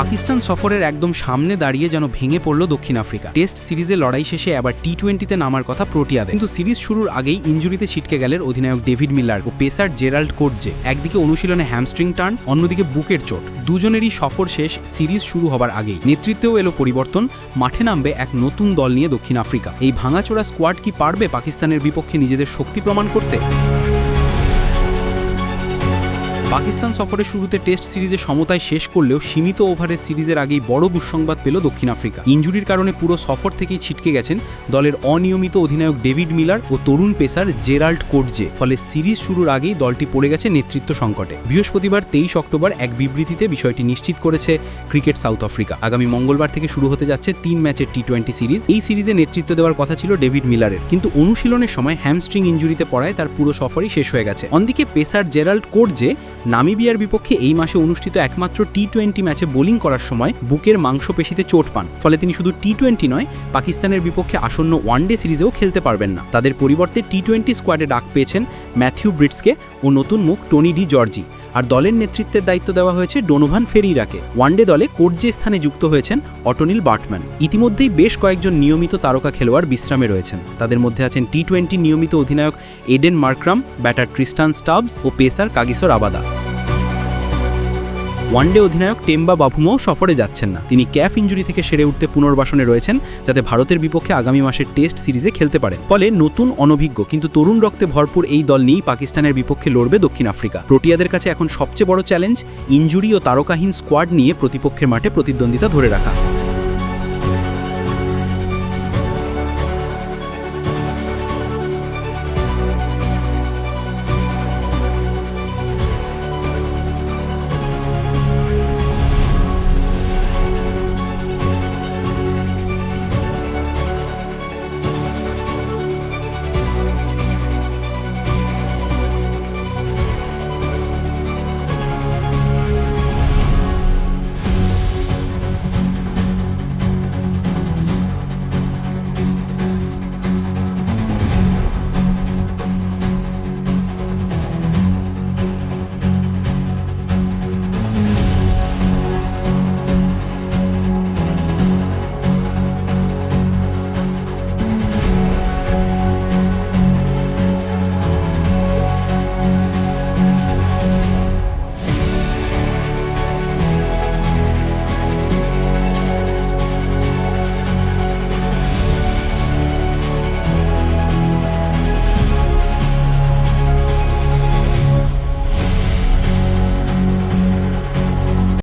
পাকিস্তান সফরের একদম সামনে দাঁড়িয়ে যেন ভেঙে পড়ল দক্ষিণ আফ্রিকা। টেস্ট সিরিজে লড়াই শেষে আবার টি টোয়েন্টিতে নামার কথা প্রোটিয়াদের কিন্তু সিরিজ শুরুর আগেই ইঞ্জুরিতে ছিটকে গেলেন অধিনায়ক ডেভিড মিলার ও পেসার জেরাল্ড কোটজে একদিকে অনুশীলনে হ্যামস্ট্রিং টার্ন, অন্যদিকে বুকের চোট। দুজনেরই সফর শেষ সিরিজ শুরু হবার আগেই। নেতৃত্বেও এলো পরিবর্তন, মাঠে নামবে এক নতুন দল নিয়ে দক্ষিণ আফ্রিকা। এই ভাঙাচোরা স্কোয়াড কি পারবে পাকিস্তানের বিপক্ষে নিজেদের শক্তি প্রমাণ করতে? পাকিস্তান সফরের শুরুতে টেস্ট সিরিজে সমতায় শেষ করলেও সীমিত ওভারের সিরিজের আগেই বড় দুঃসংবাদ পেল দক্ষিণ আফ্রিকা। ইঞ্জুরির কারণে পুরো সফর থেকেই ছিটকে গেছেন দলের অনিয়মিত অধিনায়ক ডেভিড মিলার ও তরুণ পেসার জেরাল্ড কোটজে ফলে সিরিজ শুরুর আগেই দলটি পড়ে গেছে নেতৃত্ব সংকটে। বৃহস্পতিবার তেইশ অক্টোবর এক বিবৃতিতে বিষয়টি নিশ্চিত করেছে ক্রিকেট সাউথ আফ্রিকা। আগামী মঙ্গলবার থেকে শুরু হতে যাচ্ছে তিন ম্যাচের টি টোয়েন্টি সিরিজ। এই সিরিজে নেতৃত্ব দেওয়ার কথা ছিল ডেভিড মিলারের। কিন্তু অনুশীলনের সময় হ্যামস্ট্রিং ইঞ্জুরিতে পড়ায় তার পুরো সফরই শেষ হয়ে গেছে। অন্যদিকে পেসার জেরাল্ড কোটজে নামিবিয়ার বিপক্ষে এই মাসে অনুষ্ঠিত একমাত্র টি টোয়েন্টি ম্যাচে বোলিং করার সময় বুকের মাংসপেশিতে চোট পান। ফলে তিনি শুধু টি টোয়েন্টি নয়, পাকিস্তানের বিপক্ষে আসন্ন ওয়ানডে সিরিজেও খেলতে পারবেন না। তাদের পরিবর্তে টি টোয়েন্টি স্কোয়াডে ডাক পেয়েছেন ম্যাথিউ ব্রিটসকে ও নতুন মুখ টনি ডি জর্জি। আর দলের নেতৃত্বের দায়িত্ব দেওয়া হয়েছে ডোনোভান ফেরিরাকে। ওয়ানডে দলে কোর্জে স্থানে যুক্ত হয়েছেন অটনিল বার্টম্যান। ইতিমধ্যেই বেশ কয়েকজন নিয়মিত তারকা খেলোয়াড় বিশ্রামে রয়েছেন। তাদের মধ্যে আছেন টি টোয়েন্টি নিয়মিত অধিনায়ক Aiden Markram, batter Tristan Stubbs ও pacer Kagiso Rabada. One day অধিনায়ক টেম্বা বাভুমও সফরে যাচ্ছেন না। তিনি ক্যাফ ইঞ্জুরি থেকে সেরে উঠতে পুনর্বাসনে রয়েছেন, যাতে ভারতের বিপক্ষে আগামী মাসের টেস্ট সিরিজে খেলতে পারে। ফলে নতুন অনভিজ্ঞ, কিন্তু তরুণ রক্তে ভরপুর এই দল নিয়েই পাকিস্তানের বিপক্ষে লড়বে দক্ষিণ আফ্রিকা। প্রোটিয়াদের কাছে এখন সবচেয়ে বড় চ্যালেঞ্জ ইঞ্জুরি ও তারকাহীন স্কোয়াড নিয়ে প্রতিপক্ষের মাঠে প্রতিদ্বন্দ্বিতা ধরে রাখা।